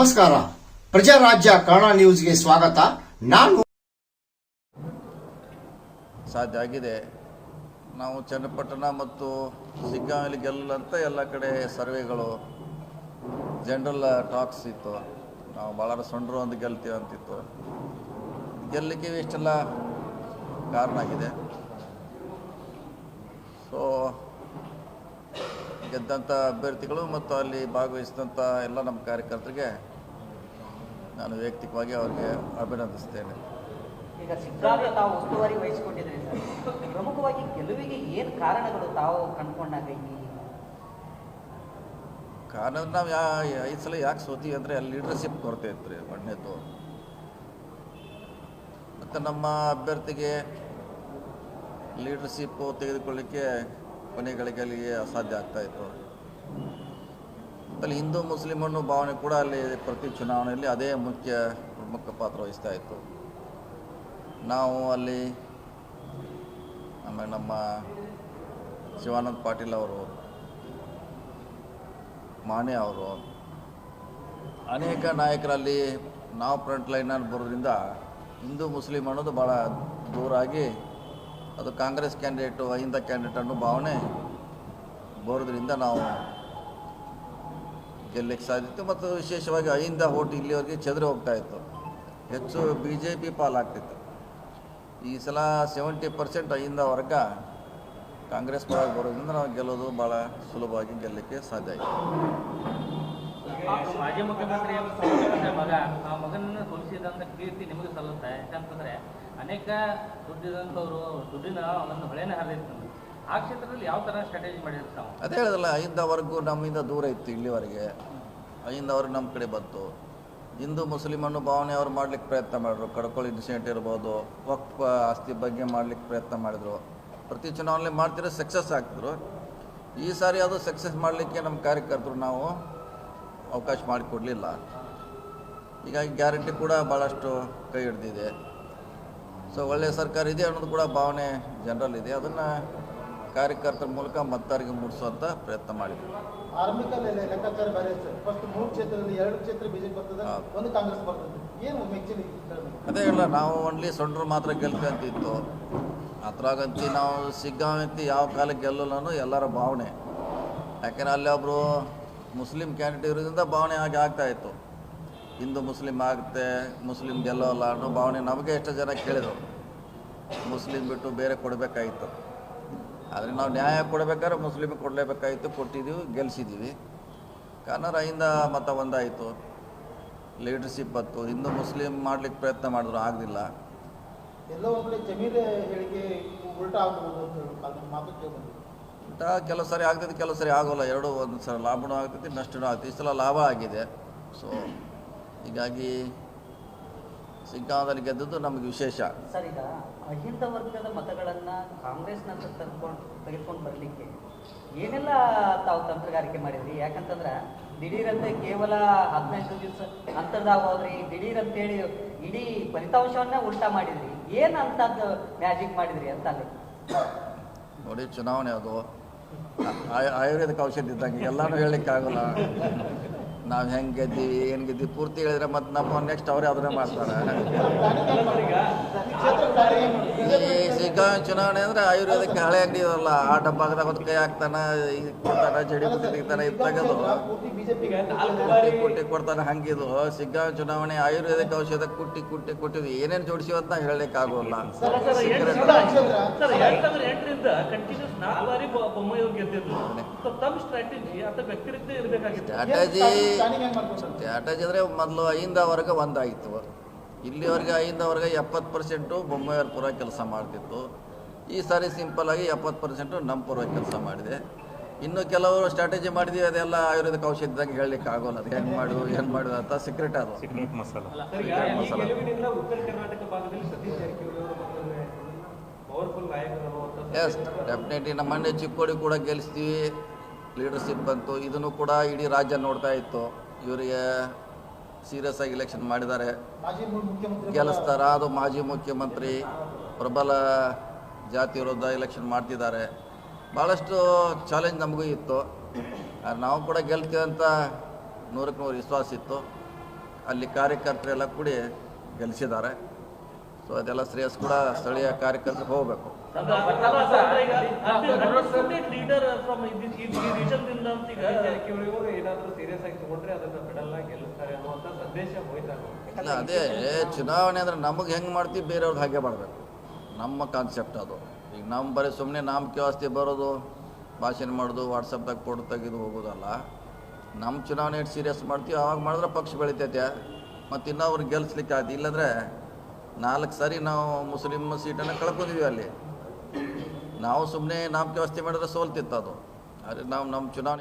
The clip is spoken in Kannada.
ನಮಸ್ಕಾರ. ಪ್ರಜಾರಾಜ್ಯ ಕನ್ನಡ ನ್ಯೂಸ್ಗೆ ಸ್ವಾಗತ. ನಾನು ಸಾಧ್ಯ ಆಗಿದೆ. ನಾವು ಚನ್ನಪಟ್ಟಣ ಮತ್ತು ಸಿಗ್ಗಾಂವಲ್ಲಿ ಗೆಲ್ಲಂತ ಎಲ್ಲ ಕಡೆ ಸರ್ವೆಗಳು, ಜನರಲ್ ಟಾಕ್ಸ್ ಇತ್ತು. ನಾವು ಭಾಳ ಸೊಂಡ್ರು ಅಂತ ಗೆಲ್ತೀವಿ ಅಂತಿತ್ತು. ಗೆಲ್ಲಲಿಕ್ಕೆ ಇಷ್ಟೆಲ್ಲ ಕಾರಣ ಆಗಿದೆ. ಸೊ ಗೆದ್ದಂಥ ಅಭ್ಯರ್ಥಿಗಳು ಮತ್ತು ಅಲ್ಲಿ ಭಾಗವಹಿಸಿದಂಥ ಎಲ್ಲ ನಮ್ಮ ಕಾರ್ಯಕರ್ತರಿಗೆ ನಾನು ವೈಯಕ್ತಿಕವಾಗಿ ಅವರಿಗೆ ಅಭಿನಂದಿಸ್ತೇನೆ. ಈಗ ಸಿದ್ಧಾರ್ಥ ತಾವು ಉಸ್ತುವಾರಿ ವಹಿಸಿಕೊಂಡಿದ್ರಿ ಸರ್. ಪ್ರಮುಖವಾಗಿ ಗೆಲುವಿಗೆ ಏನು ಕಾರಣಗಳು ತಾವು ಕಂಡುಕೊಂಡಾಗ ಕಾರಣ ನಾವು ಯಾ ಐದು ಸಲ ಯಾಕೆ ಸೋತೀವಿ ಅಂದರೆ ಅಲ್ಲಿ ಲೀಡರ್ಶಿಪ್ ಕೊರತೆ ಇತ್ತು ರೀ ಮತ್ತು ನಮ್ಮ ಅಭ್ಯರ್ಥಿಗೆ ಲೀಡರ್ಶಿಪ್ಪು ತೆಗೆದುಕೊಳ್ಳಿಕ್ಕೆ ಕೊನೆಗಳಿಗೆ ಅಲ್ಲಿಗೆ ಅಸಾಧ್ಯ ಆಗ್ತಾಯಿತ್ತು ಅಲ್ಲಿ ಹಿಂದೂ ಮುಸ್ಲಿಮ್ ಅನ್ನೋ ಭಾವನೆ ಕೂಡ ಅಲ್ಲಿ ಪ್ರತಿ ಚುನಾವಣೆಯಲ್ಲಿ ಅದೇ ಮುಖ್ಯ ಪ್ರಮುಖ ಪಾತ್ರ ವಹಿಸ್ತಾ ಇತ್ತು. ನಾವು ಅಲ್ಲಿ ಆಮೇಲೆ ನಮ್ಮ ಶಿವಾನಂದ್ ಪಾಟೀಲ್ ಅವರು ಮಾನೆ ಅವರು, ಅನೇಕ ನಾಯಕರಲ್ಲಿ ನಾವು ಫ್ರಂಟ್ ಲೈನಲ್ಲಿ ಬರೋದ್ರಿಂದ ಹಿಂದೂ ಮುಸ್ಲಿಂ ಅನ್ನೋದು ಭಾಳ ದೂರಾಗಿ ಅದು ಕಾಂಗ್ರೆಸ್ ಕ್ಯಾಂಡಿಡೇಟು, ಅಹಿಂದ ಕ್ಯಾಂಡಿಡೇಟ್ ಅನ್ನೋ ಭಾವನೆ ಬರೋದ್ರಿಂದ ನಾವು ಗೆಲ್ಲಕ್ಕೆ ಸಾಧ್ಯತೆ ಮತ್ತು ವಿಶೇಷವಾಗಿ ಅಹಿಂದ ಓಟ್ ಇಲ್ಲಿವರೆಗೆ ಚದುರಿ ಹೋಗ್ತಾ ಇತ್ತು. ಹೆಚ್ಚು ಬಿ ಜೆ ಪಿ ಪಾಲಾಗ್ತಿತ್ತು. ಈ ಸಲ ಸೆವೆಂಟಿ ಪರ್ಸೆಂಟ್ ಅಹಿಂದ ವರ್ಗ ಕಾಂಗ್ರೆಸ್ ಪರವಾಗಿ ಬರೋದ್ರಿಂದ ನಾವು ಗೆಲ್ಲೋದು ಭಾಳ ಸುಲಭವಾಗಿ ಗೆಲ್ಲಕ್ಕೆ ಸಾಧ್ಯ ಆಯಿತು. ಮಾಜಿ ಮುಖ್ಯಮಂತ್ರಿ ಮುಖ್ಯಮಂತ್ರಿ ಮಗ, ಆ ಮಗನನ್ನು ಸೋಲಿಸಿದಂಥ ಕೀರ್ತಿ ನಿಮಗೆ ಸಲ್ಲುತ್ತೆ? ಯಾಕಂತಂದರೆ ಅನೇಕ ದುಡ್ಡಿದಂಥವ್ರು, ದುಡ್ಡಿನ ಅವನನ್ನು ಹೊಳೆನೇ ಹರಿದಿತ್ತು ಯಾವ ಥರ ಅದೇ ಹೇಳಿದಲ್ಲ ಅಹಿಂದವರೆಗೂ ನಮ್ಮಿಂದ ದೂರ ಇತ್ತು ಇಲ್ಲಿವರೆಗೆ. ಅಹಿಂದ ವರ್ಗ ನಮ್ಮ ಕಡೆ ಬಂತು. ಹಿಂದೂ ಮುಸ್ಲಿಮ್ ಅನ್ನೋ ಭಾವನೆ ಅವ್ರು ಮಾಡ್ಲಿಕ್ಕೆ ಪ್ರಯತ್ನ ಮಾಡಿದ್ರು. ಕಡ್ಕೊಳ್ಳಿ ಇನ್ಸಿಡೆಂಟ್ ಇರ್ಬೋದು, ವಕ್ಫ್ ಆಸ್ತಿ ಬಗ್ಗೆ ಮಾಡ್ಲಿಕ್ಕೆ ಪ್ರಯತ್ನ ಮಾಡಿದ್ರು. ಪ್ರತಿ ಚುನಾವಣೆ ಮಾಡ್ತಿರೋ ಸಕ್ಸಸ್ ಆಗ್ತಿದ್ರು. ಈ ಸಾರಿ ಅದು ಸಕ್ಸಸ್ ಮಾಡಲಿಕ್ಕೆ ನಮ್ಮ ಕಾರ್ಯಕರ್ತರು ನಾವು ಅವಕಾಶ ಮಾಡಿಕೊಡಲಿಲ್ಲ. ಹೀಗಾಗಿ ಗ್ಯಾರಂಟಿ ಕೂಡ ಭಾಳಷ್ಟು ಕೈ ಹಿಡ್ದಿದೆ. ಸೊ ಒಳ್ಳೆಯ ಸರ್ಕಾರ ಇದೆ ಅನ್ನೋದು ಕೂಡ ಭಾವನೆ ಜನರಲ್ಲಿದೆ ಅದನ್ನು ಕಾರ್ಯಕರ್ತರ ಮೂಲಕ ಮತದಾರರಿಗೆ ಮೂಡಿಸುವಂಥ ಪ್ರಯತ್ನ ಮಾಡಿದ್ವಿ ಆರಂಭಿಕ ಲೆ- ಲೆಕ್ಕಾಚಾರ ಬೇರೆ ಫಸ್ಟ್ ಮೂರು ಕ್ಷೇತ್ರದಲ್ಲಿ ಎರಡು ಕ್ಷೇತ್ರ ಬಿಜೆಪಿ ಬರ್ತದೆ ಒಂದು ಕಾಂಗ್ರೆಸ್ ಬರ್ತದೆ. ಏನು ಮೆಚ್ಚುಗೆ ಅದೇ ಇಲ್ಲ ನಾವು ಒನ್ಲಿ ಸೊಂಡ್ರು ಮಾತ್ರ ಗೆಲ್ತೀವಿ ಅಂತಿತ್ತು. ಅದ್ರಾಗಂತಿ ನಾವು ಸಿಗ್ಗಾವಂತಿ ಯಾವ ಕಾಲಕ್ಕೆ ಗೆಲ್ಲಲ್ಲ ಎಲ್ಲರ ಭಾವನೆ. ಯಾಕೆಂದ್ರೆ ಅಲ್ಲಿ ಒಬ್ಬರು ಮುಸ್ಲಿಂ ಕ್ಯಾಂಡಿಡೇಟ್ ಇರೋದ್ರಿಂದ ಭಾವನೆ ಹಾಗೆ ಆಗ್ತಾ ಇತ್ತು. ಹಿಂದೂ ಮುಸ್ಲಿಂ ಆಗುತ್ತೆ ಮುಸ್ಲಿಂ ಗೆಲ್ಲೋಲ್ಲ ಅನ್ನೋ ಭಾವನೆ ನಮಗೆ ಎಷ್ಟೋ ಜನ ಕೇಳಿದರು. ಮುಸ್ಲಿಂ ಬಿಟ್ಟು ಬೇರೆ ಕೊಡಬೇಕಾಗಿತ್ತು. ಆದರೆ ನಾವು ನ್ಯಾಯ ಕೊಡಬೇಕಾದ್ರೆ ಮುಸ್ಲಿಮ್ ಕೊಡಲೇಬೇಕಾಯಿತು ಕೊಟ್ಟಿದ್ದೀವಿ ಗೆಲ್ಲಿಸಿದ್ದೀವಿ ಕಾರಣ ಅಯಿಂದ ಮತ ಒಂದಾಯಿತು. ಲೀಡರ್ಶಿಪ್ ಬತ್ತು ಹಿಂದೂ ಮುಸ್ಲಿಂ ಮಾಡ್ಲಿಕ್ಕೆ ಪ್ರಯತ್ನ ಮಾಡಿದ್ರು ಆಗಲಿಲ್ಲ ಉಲ್ಟಾ ಕೆಲವು ಸರಿ ಆಗ್ತೈತಿ ಕೆಲವು ಸರಿ ಆಗೋಲ್ಲ. ಎರಡೂ ಒಂದು ಸಲ ಲಾಭನೂ ಆಗ್ತೈತಿ ನಷ್ಟನೂ ಆಗ್ತೈತಿ ಈ ಸಲ ಲಾಭ ಆಗಿದೆ. ಸೊ ಹೀಗಾಗಿ ಸಿಗ್ಗಾಂವದಲ್ಲಿ ಗೆದ್ದದ್ದು ನಮಗೆ ವಿಶೇಷ. ಸರ್ ಈಗ ಅಹಿಂದ ವರ್ಗದ ಮತಗಳನ್ನ ಕಾಂಗ್ರೆಸ್ನಂತ ತಂದ್ಕೊಂಡು ತೆಗೆದುಕೊಂಡು ಬರಲಿಕ್ಕೆ ಏನೆಲ್ಲ ತಾವು ತಂತ್ರಗಾರಿಕೆ ಮಾಡಿದ್ರಿ? ಯಾಕಂತಂದ್ರೆ ದಿಢೀರಂತೆ ಕೇವಲ ಹದಿನೆಂಟು ದಿವಸ ಅಂತರದಾಗ ಹೋದ್ರಿ ದಿಢೀರ್ ಅಂತೇಳಿ ಇಡೀ ಫಲಿತಾಂಶವನ್ನ ಉಲ್ಟಾ ಮಾಡಿದ್ರಿ. ಏನು ಅಂತದ್ದು ಮ್ಯಾಜಿಕ್ ಮಾಡಿದ್ರಿ ಅಂತ ನೋಡಿ ಚುನಾವಣೆ ಅದು. ಆಯುರ್ವೇದಿಕ ಔಷಧಿ ಇದ್ದಂಗೆ ಎಲ್ಲಾನು ಹೇಳಲಿಕ್ಕೆ ಆಗೋಲ್ಲ ನಾವು ಹೆಂಗೆ ಗೆದ್ದೀವಿ ಏನು ಗೆದ್ದೀವಿ ಪೂರ್ತಿ ಹೇಳಿದ್ರೆ ಮತ್ತೆ ನಮ್ಮ ನೆಕ್ಸ್ಟ್ ಅವ್ರೇ ಅದನ್ನೇ ಮಾಡ್ತಾರ? ಈ ಸಿಗ್ಗಾಂವ ಚುನಾವಣೆ ಅಂದ್ರೆ ಆಯುರ್ವೇದಕ್ಕೆ ಹಳೆ ಅಂಗಡಿ ಇದಲ್ಲ ಆ ಡಬ್ಬಾಗದಾಗ ಒಂದು ಕೈ ಹಾಕ್ತಾನ ಇದು ಕೊಡ್ತಾನ ಜಡಿ ಬುತ್ತಿ ತೆಗಿತಾನ ಇದು ತೆಗೆದು. ಕುಟ್ಟಿ ಕೊಡ್ತಾನೆ ಹಂಗಿದು. ಸಿಗ್ಗಾಂವ ಚುನಾವಣೆ ಆಯುರ್ವೇದಿಕ್ ಔಷಧ ಕುಟ್ಟಿ ಕುಟ್ಟಿ ಕೊಟ್ಟಿದ್ವಿ. ಏನೇನು ಜೋಡಿಸಿವಿ ಅಂತ ನಾವು ಹೇಳಲಿಕ್ಕೆ ಆಗೋಲ್ಲ ಸ್ಟ್ರಾಟಜಿ ಸ್ಟ್ರಾಟಜಿ ಅಂದರೆ ಮೊದಲು ಐಂದ ವರ್ಗ ಒಂದಾಯಿತು. ಇಲ್ಲಿವರೆಗೆ ಐದವರೆಗೆ ವರ್ಗ ಎಪ್ಪತ್ತು ಪರ್ಸೆಂಟು ಬೊಮ್ಮಾಯಿಯವ್ರ ಪುರ ಕೆಲಸ ಮಾಡ್ತಿತ್ತು. ಈ ಸಾರಿ ಸಿಂಪಲ್ಲಾಗಿ ಆಗಿ ಎಪ್ಪತ್ತು ಪರ್ಸೆಂಟು ನಮ್ಮ ಪುರ ಕೆಲಸ ಮಾಡಿದೆ. ಇನ್ನು ಕೆಲವರು ಸ್ಟ್ರಾಟಜಿ ಮಾಡಿದೀವಿ ಅದೆಲ್ಲ ಆಯುರ್ವೇದಿಕ್ ಇದ್ದಂಗೆ ಹೇಳಲಿಕ್ಕೆ ಆಗೋಲ್ಲ. ಅದು ಹೆಂಗೆ ಮಾಡು ಏನು ಮಾಡು ಅಂತ ಸೀಕ್ರೆಟ್ ಅದು. ಸೀಕ್ರೆಟ್ ಮಸಾಲ. ಮಸಾಲ. ಗೆಲುವಿನಿಂದ ಉತ್ತರ ಕರ್ನಾಟಕ ಭಾಗದಲ್ಲಿ ಸತೀಶ್ ಅವರು ಮತ್ತೊಮ್ಮೆ ಪವರ್ಫುಲ್ ನಾಯಕರು ಅಂತ ಎಸ್ ಡೆಫಿನೆಟ್ಲಿ ನಮ್ಮ ಮಂಡ್ಯ ಚಿಕ್ಕೋಡಿ ಕೂಡ ಗೆಲ್ಲಿಸ್ತೀವಿ ಲೀಡರ್ಶಿಪ್ ಬಂತು. ಇದನ್ನು ಕೂಡ ಇಡೀ ರಾಜ್ಯ ನೋಡ್ತಾ ಇತ್ತು. ಇವರಿಗೆ ಸೀರಿಯಸ್ ಆಗಿ ಎಲೆಕ್ಷನ್ ಮಾಡಿದ್ದಾರೆ. ಗೆಲ್ಲಿಸ್ತಾರ? ಅದು ಮಾಜಿ ಮುಖ್ಯಮಂತ್ರಿ ಪ್ರಬಲ ಜಾತಿ ವಿರುದ್ಧ ಎಲೆಕ್ಷನ್ ಮಾಡ್ತಿದ್ದಾರೆ. ಭಾಳಷ್ಟು ಚಾಲೆಂಜ್ ನಮಗೂ ಇತ್ತು. ಆದ್ರೆ ನಾವು ಕೂಡ ಗೆಲ್ತೀವಿ ಅಂತ ನೂರಕ್ಕೆ ನೂರು ವಿಶ್ವಾಸ ಇತ್ತು. ಅಲ್ಲಿ ಕಾರ್ಯಕರ್ತರೆಲ್ಲ ಕೂಡಿ ಗೆಲ್ಲಿಸಿದ್ದಾರೆ ಸೊ ಅದೆಲ್ಲ ಶ್ರೇಯಸ್ ಕೂಡ ಸ್ಥಳೀಯ ಕಾರ್ಯಕರ್ತರಿಗೆ ಹೋಗಬೇಕು. ಲೀಡರ್ ಫ್ರಮ್ ಈ ರೀಜನ್ದಿಂದ ಅಂತ ಈಗ ಜಾರಕಿಹೊಳಿ ಅವರು ಏನಾದರೂ ಸೀರಿಯಸ್ ಆಗಿ ತಗೊಂಡ್ರೆ ಅದನ್ನ ಬಿಡಲ್ಲ ಗೆಲ್ಲಿಸ್ತಾರೆ ಅನ್ನುವಂಥ ಸಂದೇಶ ಹೋಯ್ತಾರೆ ಇಲ್ಲ ಅದೇ ಚುನಾವಣೆ ಅಂದ್ರೆ ನಮಗೆ ಹೆಂಗೆ ಮಾಡ್ತೀವಿ ಬೇರೆಯವ್ರಿಗೆ ಹಾಗೆ ಮಾಡಬೇಕು. ನಮ್ಮ ಕಾನ್ಸೆಪ್ಟ್ ಅದು. ಈಗ ನಮ್ಮ ಬರೀ ಸುಮ್ಮನೆ ನಾಮಕ್ಕೆ ವಾಸ್ತಿ ಬರೋದು ಭಾಷಣ ಮಾಡೋದು ವಾಟ್ಸಪ್ದಾಗ ಫೋಟೋ ತೆಗೆದು ಹೋಗೋದಲ್ಲ. ನಮ್ಮ ಚುನಾವಣೆ ಎಷ್ಟು ಸೀರಿಯಸ್ ಮಾಡ್ತೀವಿ ಅವಾಗ ಮಾಡಿದ್ರೆ ಪಕ್ಷ ಬೆಳಿತೈತೆ. ಮತ್ತು ಇನ್ನೂ ಅವ್ರಿಗೆ ಗೆಲ್ಲಿಸ್ಲಿಕ್ಕೆ ಆಯ್ತು. ಇಲ್ಲಾಂದ್ರೆ ನಾಲ್ಕು ಸಾರಿ ನಾವು ಮುಸ್ಲಿಮ್ ಸೀಟನ್ನು ಕಳ್ಕೊಂಡಿದ್ವಿ ಅಲ್ಲಿ. ನಾವು ಸುಮ್ಮನೆ ನಾಮಕೆ ವ್ಯವಸ್ಥೆ ಮಾಡಿದ್ರೆ ಸೋಲ್ತಿತ್ತು ಅದು. ಆದರೆ ನಾವು ನಮ್ಮ ಚುನಾವಣೆ